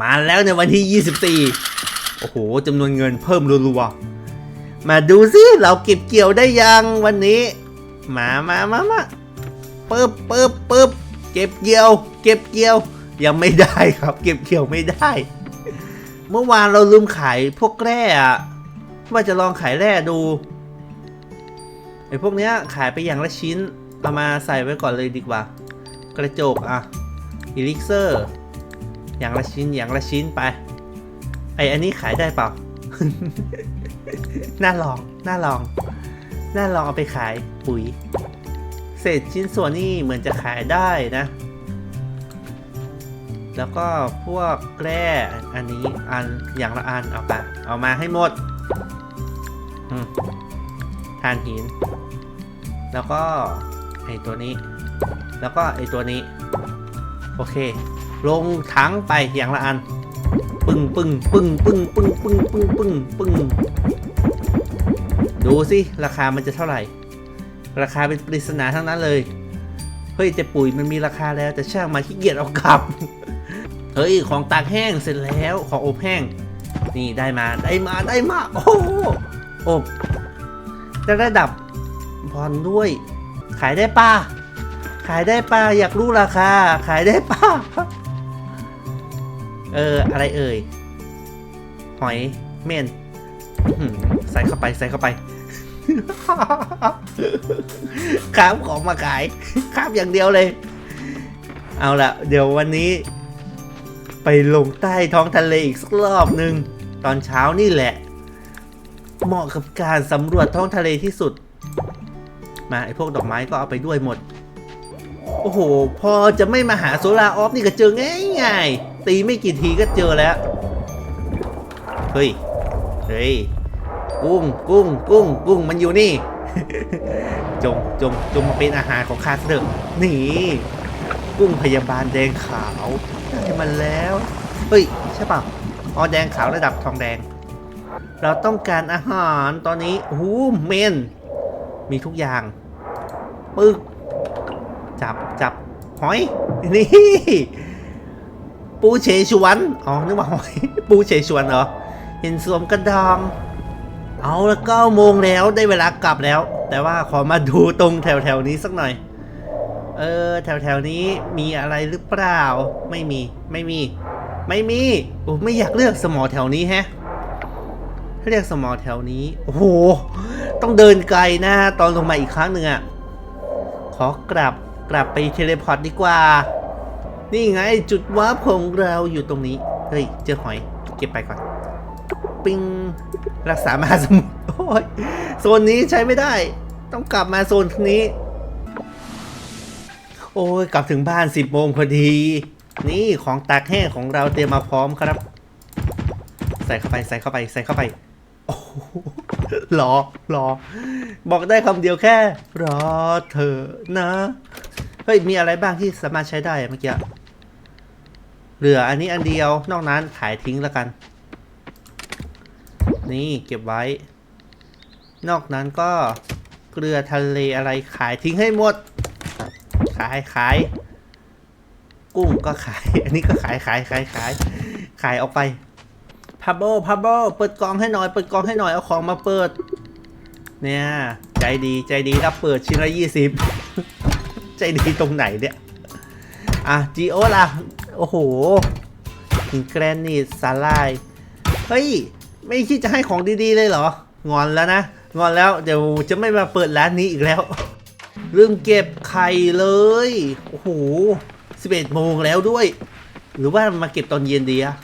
มาแล้วในวันที่ 24 โอ้โหจำนวนเงินเพิ่มรัวๆ มาดูสิเราเก็บเกี่ยวได้ยังวันนี้ มามามามาปึ๊บปึ๊บปึ๊บเก็บเกี่ยว เก็บเกี่ยว ยังไม่ได้ครับ เก็บเกี่ยวไม่ได้ เมื่อวานเราลืมขายพวกแร่อะว่าจะลองขายแร่ดูไอ้พวกเนี้ยขายไปอย่างละชิ้น เอามาใส่ไว้ก่อนเลยดีกว่า กระจกอะอิลิกเซอร์ อย่างละชิ้นอย่างละชิ้นไป ไออันนี้ขายได้เปล่า น่าลอง น่าลอง น่าลองเอาไปขายปุ๋ย เศษชิ้นส่วนนี่เหมือนจะขายได้นะ แล้วก็พวกแร่อันนี้อันอย่างละอันเอาไปเอามาให้หมดอืมทานหิน แล้วก็ไอตัวนี้ แล้วก็ไอตัวนี้ โอเค ลงถังไปอย่างละอัน ปึ้งปึ้งปึ้งปึ้งปึ้งปึ้งปึ้งปึ้งปึ้งดูสิราคามันจะเท่าไหร่ ราคาเป็นปริศนาทั้งนั้นเลย เฮ้ยแต่ปุ๋ยมันมีราคาแล้วแต่ช่างมาขี้เกียจเอากลับ เฮ้ยของตากแห้งเสร็จแล้วของอบแห้ง นี่ได้มาได้มาได้มา โอ้โอบได้ระดับบอลด้วย ขายได้ป่ะขายได้ป่ะอยากรู้ราคา ขายได้ป่ะ เออ อะไรเอ่ย หอยเม่นใส่เข้าไปใส่เข้าไปข้ามของมาขายข้ามอย่างเดียวเลย เอาละเดี๋ยววันนี้ ไปลงใต้ท้องทะเลอีกสักรอบหนึ่งตอนเช้านี่แหละ เหมาะกับการสำรวจท้องทะเลที่สุด มาไอพวกดอกไม้ก็เอาไปด้วยหมด โอ้โห พอจะไม่มาหาโซลาออฟนี่ก็เจอง่ายๆ ตีไม่กี่ทีก็เจอแล้ว เฮ้ย เฮ้ย กุ้ง กุ้ง กุ้ง กุ้ง มันอยู่นี่ จง จง จงมาเป็นอาหารของข้าเถอะนี่ กุ้งพยาบาลแดงขาวได้มันแล้ว เฮ้ย ใช่ป่ะอ๋อแดงขาวระดับทองแดง เราต้องการอาหารตอนนี้โอ้โหเมน มีทุกอย่าง ปึ๊ก จับ จับ หอย นี่ ปูเฉฉวน อ๋อนึกว่าหอยปูเฉฉวนเหรอ เห็นสวมกระดอง เอาละเก้าโมงแล้วได้เวลากลับแล้ว แต่ว่าขอมาดูตรงแถวแถวนี้สักหน่อย เออ แถวแถวนี้มีอะไรหรือเปล่า ไม่มี ไม่มี ไม่มี โอ้ไม่อยากเลือกสมอแถวนี้แฮะ เรียกสมอแถวนี้ โอ้โห ต้องเดินไกลนะตอนลงมาอีกครั้งหนึ่งอะขอกลับกลับไปเทเลพอร์ตดีกว่า นี่ไงจุดวาร์ปของเราอยู่ตรงนี้ เฮ้ย เจอหอย เก็บไปก่อน ปิงรักษามหาสมุทรโอ้ยโซนนี้ใช้ไม่ได้ ต้องกลับมาโซนนี้ โอ้ย กลับถึงบ้านสิบโมงพอดี นี่ของตากแห้งของเราเตรียมมาพร้อมครับ ใส่เข้าไปใส่เข้าไปใส่เข้าไปโอ้หรอรอ บอกได้คำเดียวแค่ รอเธอนะ เฮ้ย มีอะไรบ้างที่สามารถใช้ได้เมื่อกี้ เหลืออันนี้อันเดียวนอกนั้นขายทิ้งแล้วกัน นี่เก็บไว้ นอกนั้นก็เกลือทะเลอะไรขายทิ้งให้หมด ขายขาย กุ้งก็ขาย อันนี้ก็ขายขายขายขาย ขายออกไปพับเบิลพับเบิลเปิดกองให้หน่อย เปิดกองให้หน่อย เอาของมาเปิด เนี่ย ใจดีใจดีรับเปิดชิ้นละยี่สิบ ดีตรงไหนเนี่ย อะจีโอล่ะ โอ้โหหินแกรนิตสาลาย เฮ้ย ไม่คิดจะให้ของดีๆเลยเหรอ งอนแล้วนะ งอนแล้วเดี๋ยวจะไม่มาเปิดร้านนี้อีกแล้ว ลืมเก็บไข่เลย โอ้โห11โมงแล้วด้วย หรือว่ามาเก็บตอนเย็นดีอะ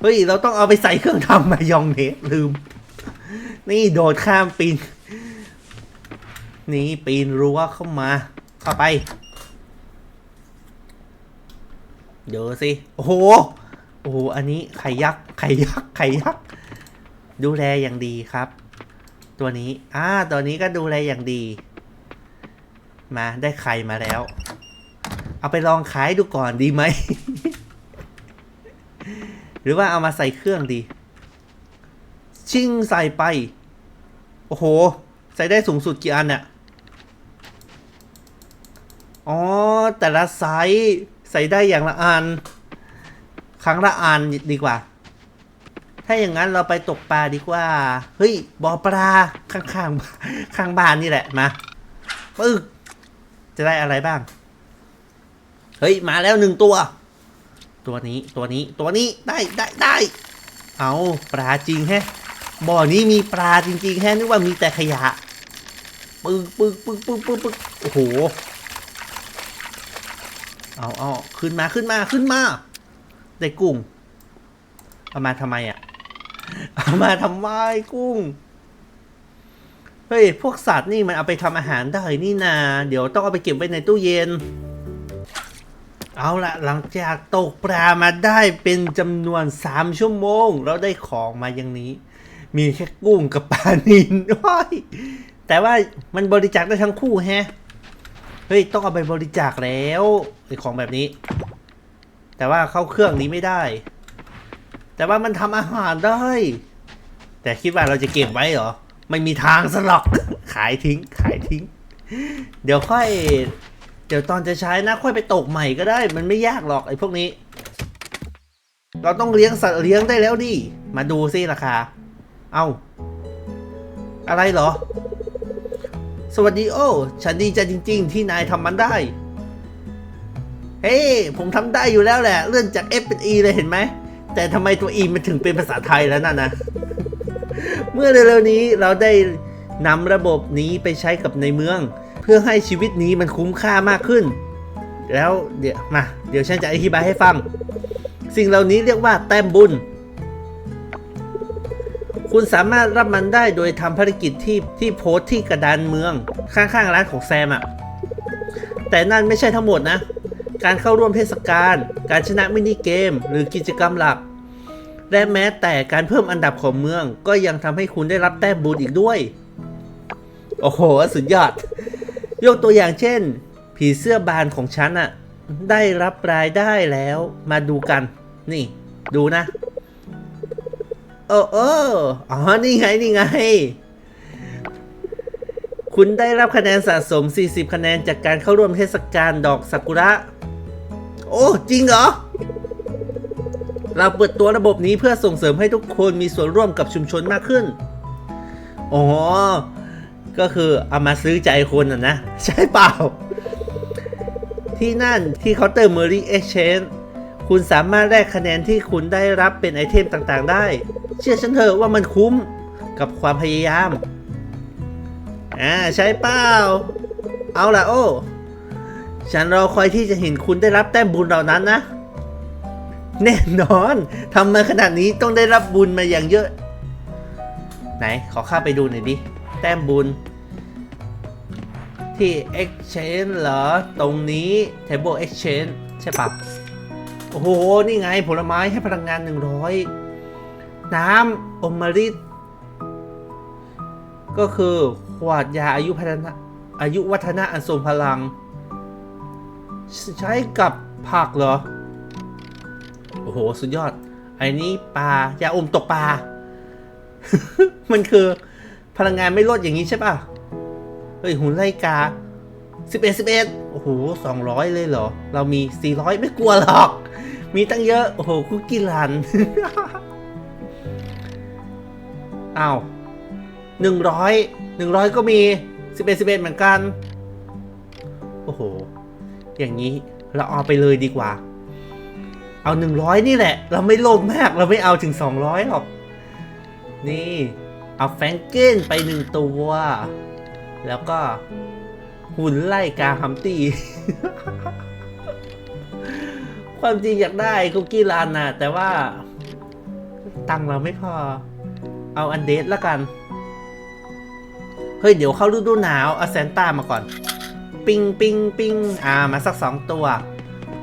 เฮ้ย เราต้องเอาไปใส่เครื่องทำมายองเนสลืม นี่โดดข้ามปีน นี่ปีนรั้วเข้ามา เข้าไป เดี๋ยวสิ โอ้โห โอ้โห อันนี้ไข่ยักษ์ ไข่ยักษ์ ไข่ยักษ์ ดูแลอย่างดีครับ ตัวนี้ อ่า ตัวนี้ก็ดูแลอย่างดี มาได้ไข่มาแล้ว เอาไปลองขายดูก่อนดีไหม หรือว่าเอามาใส่เครื่องดี ชิ่งใส่ไป โอ้โห ใส่ได้สูงสุดกี่อันเนี่ย อ๋อ แต่ละไซส์ใส่ได้อย่างละอัน ครั้งละอันดีกว่า ถ้าอย่างนั้นเราไปตกปลาดีกว่า เฮ้ยบ่อปลาข้างๆบ้านข้างบ้านนี่แหละมาปึ๊กจะได้อะไรบ้าง เฮ้ย มาแล้วหนึ่งตัว ตัวนี้ตัวนี้ตัวนี้ได้ได้ได้ เอาปลาจริงแฮะบ่อนี้มีปลาจริงๆแฮะนึกว่ามีแต่ขยะ ปึกปึกปึกปึกปึกปึกโอ้โห เอาเอาขึ้นมาขึ้นมาขึ้นมาได้กุ้งเอามาทำไมอะเอามาทำไมกุ้งเฮ้ยพวกสัตว์นี่มันเอาไปทำอาหารได้นี่นา เดี๋ยวต้องเอาไปเก็บไว้ในตู้เย็น เอาละหลังจากตกปลามาได้เป็นจำนวน 3 ชั่วโมง เราได้ของมาอย่างนี้ มีแค่กุ้งกับปลานินว้ายแต่ว่ามันบริจาคได้ทั้งคู่แฮะ ฮ้ย ต้องเอาไปบริจาคแล้วไอของแบบนี้ แต่ว่าเข้าเครื่องนี้ไม่ได้ แต่ว่ามันทำอาหารได้ แต่คิดว่าเราจะเก็บไว้เหรอ ไม่มีทางสลอก ขายทิ้ง ขายทิ้ง เดี๋ยวค่อย เดี๋ยวตอนจะใช้นะค่อยไปตกใหม่ก็ได้ มันไม่ยากหรอกไอ้พวกนี้ เราต้องเลี้ยงสัตว์เลี้ยงได้แล้วดิ มาดูซิราคา เอาอะไรเหรอ สวัสดีโอ้ฉันดีใจจริง ๆ ที่นายทำมันได้ เฮ้ผมทำได้อยู่แล้วแหละ เลื่อนจาก F เป็น E เลยเห็นไหม แต่ทำไมตัว E มันถึงเป็นภาษาไทยแล้วนั่นนะ เมื่อเร็วๆนี้เราได้นำระบบนี้ไปใช้กับในเมือง เพื่อให้ชีวิตนี้มันคุ้มค่ามากขึ้น แล้วเดี๋ยวมาเดี๋ยวฉันจะอธิบายให้ฟัง สิ่งเหล่านี้เรียกว่าแต้มบุญ คุณสามารถรับมันได้โดยทำภารกิจที่ที่โพสที่กระดานเมืองข้างๆร้านของแซมอะแต่นั่นไม่ใช่ทั้งหมดนะ การเข้าร่วมเทศกาลการชนะมินิเกม หรือกิจกรรมหลัก และแม้แต่การเพิ่มอันดับของเมือง ก็ยังทำให้คุณได้รับแต้มบุญอีกด้วย โอ้โห สุดยอด ยกตัวอย่างเช่น ผีเสื้อบานของฉันอะได้รับรายได้แล้วมาดูกัน นี่ ดูนะ เออเอออ๋อ นี่ไง นี่ไง คุณได้รับคะแนนสะสม 40 คะแนนจากการเข้าร่วมเทศกาลดอกซากุระ โอ้ จริงเหรอ เราเปิดตัวระบบนี้เพื่อส่งเสริมให้ทุกคนมีส่วนร่วมกับชุมชนมากขึ้น อ๋อ ก็คือเอามาซื้อใจคนอะนะ ใช่เปล่า ที่นั่นที่เคาน์เตอร์เมอรี่เอ็กชแนคุณสามารถแลกคะแนนที่คุณได้รับเป็นไอเทมต่างๆได้ เชื่อฉันเถอะว่ามันคุ้มกับความพยายาม อ่าใช่เปล่า เอาล่ะโอ้ ฉันรอคอยที่จะเห็นคุณได้รับแต้มบุญเหล่านั้นนะ แน่นอนทำมาขนาดนี้ต้องได้รับบุญมาอย่างเยอะ ไหน ขอข้าไปดูหน่อยดิ แต้มบุญ ที่ Exchange เหรอ ตรงนี้ Table Exchange ใช่ปะโอ้โห นี่ไงผลไม้ให้พลังงาน 100 น้ำอมฤตก็คือขวดยาอายุพัฒนะอายุวัฒนะอันทรงพลัง ใช้กับผักเหรอ โอ้โห สุดยอด ไอ้นี้ปลายาอมตกปลา มันคือพลังงานไม่ลดอย่างนี้ใช่ป่ะ เฮ้ย หุ่นไล่กา 11 11 โอ้โห 200 เลยเหรอ เรามี 400 ไม่กลัวหรอก มีตั้งเยอะ โอ้โห คุกกี้รัน อ้าว100 100ก็มี11 11เอ็ดเหมือนกัน โอ้โห อย่างนี้เราเอาไปเลยดีกว่า เอา100นี่แหละ เราไม่โลภมากเราไม่เอาถึง200หรอก นี่ เอาแฟงเก้นไปหนึ่งตัว แล้วก็หุ่นไล่กาฮัมตี้ความจริงอยากได้คุกกี้รันนะแต่ว่า ตังเราไม่พอ เอาอันเดสละกัน เฮ้ย เดี๋ยวเข้าฤดูหนาวเอาแซนต้ามาก่อน ปิงปิงปิงอ่ามาสักสองตัว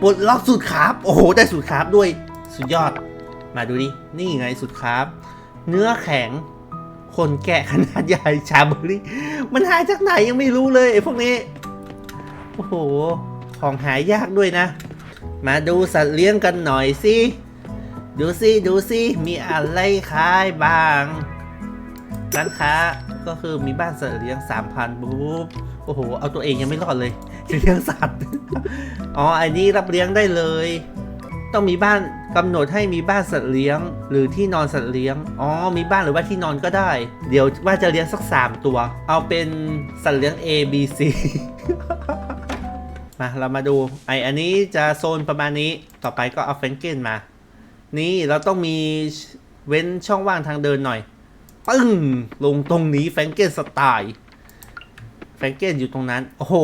ปลดล็อกสูตรคราฟโอ้โห ได้สูตรคราฟด้วยสุดยอด มาดูดิ นี่ไงสูตรคราฟเนื้อแข็ง คนแกะขนาดใหญ่ชาเบอรี่มันหายจากไหนยังไม่รู้เลยไอ้พวกนี้ โอ้โห ของหายยากด้วยนะ มาดูสัตว์เลี้ยงกันหน่อยสิ ดูสิดูสิมีอะไรขายบ้าง ร้านค้าก็คือมีบ้านสัตว์เลี้ยง3,000บุ๊บโอ้โห เอาตัวเองยังไม่รอดเลยเลี้ยงสัตว์ อ๋อ อันนี้รับเลี้ยงได้เลย ต้องมีบ้านกำหนดให้มีบ้านสัตว์เลี้ยง หรือที่นอนสัตว์เลี้ยง อ๋อ มีบ้านหรือว่าที่นอนก็ได้ เดี๋ยวว่าจะเลี้ยงสัก 3 ตัว เอาเป็นสัตว์เลี้ยง A B C มาเรามาดูไออันนี้จะโซนประมาณนี้ ต่อไปก็เอาแฟรงเกนมา นี่เราต้องมีเว้นช่องว่างทางเดินหน่อยปึ้งลงตรงนี้แฟงเกนสไตล์แฟงเกนอยู่ตรงนั้น โอ้โห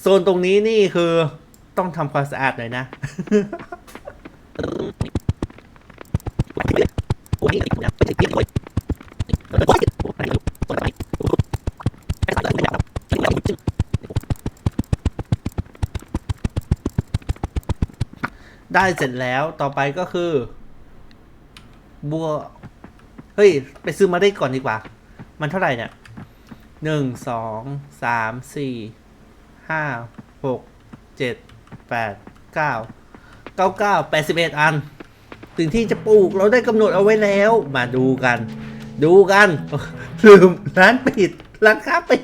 โซนตรงนี้นี่คือต้องทำความสะอาดหน่อยนะ ได้เสร็จแล้วต่อไปก็คือ บัว เฮ้ย ไปซื้อมาได้ก่อนดีกว่า มันเท่าไหร่เนี่ยหนึ่งสองสามสี่ห้าหกเจ็ดแปดเก้าเก้าเก้าแปดสิบเอ็ดอันถึงที่จะปลูกเราได้กำหนดเอาไว้แล้ว มาดูกัน ดูกัน ลืมร้านปิด ร้านค้าปิด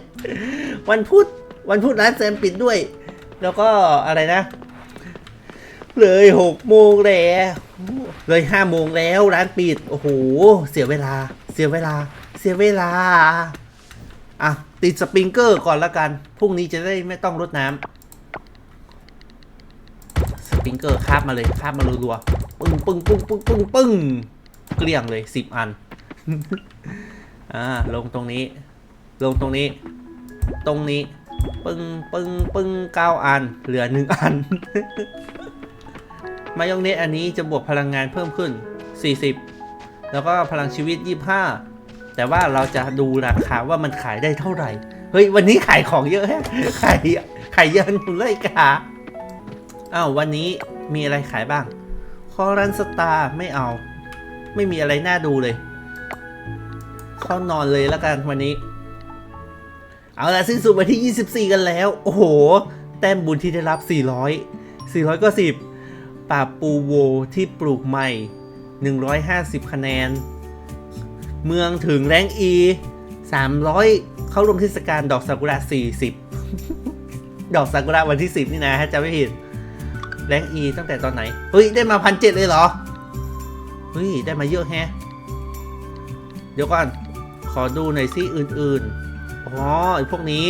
วันพุธวันพุธร้านแซมปิดด้วย แล้วก็อะไรนะ เลยหกโมงแล้วเลยห้าโมงแล้วร้านปิด โอ้โห เสียเวลา เสียเวลา เสียเวลา อะ ติดสปริงเกอร์ก่อนละกัน พรุ่งนี้จะได้ไม่ต้องรดน้ำสปริงเกอร์คาบมาเลยคาบมารัวๆปึ้งปึ้งปึ้งปึ้งปึ้งปึ้งเกลี้ยงเลยสิบอัน อ่า ลงตรงนี้ ลงตรงนี้ ตรงนี้ ปึ้งปึ้งปึ้งเก้าอัน เหลือหนึ่งอัน มายองเนสอันนี้จะบวกพลังงานเพิ่มขึ้น 40 แล้วก็พลังชีวิต 25 แต่ว่าเราจะดูราคาว่ามันขายได้เท่าไหร่ เฮ้ย วันนี้ขายของเยอะแฮะขายขายเยอะหนุนเลยกาอ้าววันนี้มีอะไรขายบ้าง คอรันสตาร์ไม่เอา ไม่มีอะไรน่าดูเลยเข้านอนเลยแล้วกันวันนี้ เอาละสิ้นสุดวันที่ 24 กันแล้ว โอ้โห แต้มบุญที่ได้รับ 400 400ก็10 ป่าปูโวที่ปลูกใหม่ 150 คะแนน เมืองถึงแรงอี 300 เข้าร่วมเทศกาลดอกซากุระ 40 ดอกซากุระวันที่ 10 นี่นะถ้าจะไม่ผิด แรงอีตั้งแต่ตอนไหน เฮ้ย ได้มาพันเเลยเหรอ เฮ้ย ได้มาเยอะแฮะ เดี๋ยวก่อน ขอดูหน่อยซิอื่นๆ อ๋อไอพวกนี้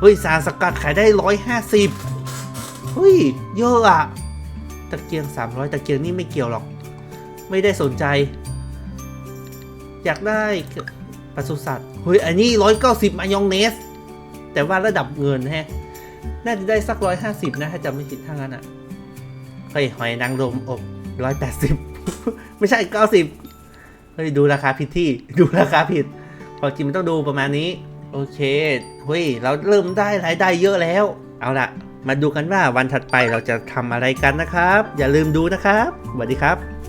เฮ้ย สารสกัดขายได้ร้อยห้าสิบเฮ้ย เยอะอะ ตะเกียง 300 ตะเกียงนี่ไม่เกี่ยวหรอก ไม่ได้สนใจ อยากได้ปศุสัตว์เฮ้ยอันนี้ 190 มายองเนส แต่ว่าระดับเงินแฮะ น่าจะได้สัก 150 นะ ถ้าจำไม่ผิดถ้างั้นอะเฮ้ยหอยนางรมอบ 180 ไม่ใช่ 90 เฮ้ย ดูราคาผิดที่ดูราคาผิด พอกินมันต้องดูประมาณนี้ โอเคเฮ้ยเราเริ่มได้รายได้เยอะแล้ว เอาละ มาดูกันว่าวันถัดไปเราจะทำอะไรกันนะครับ อย่าลืมดูนะครับสวัสดีครับ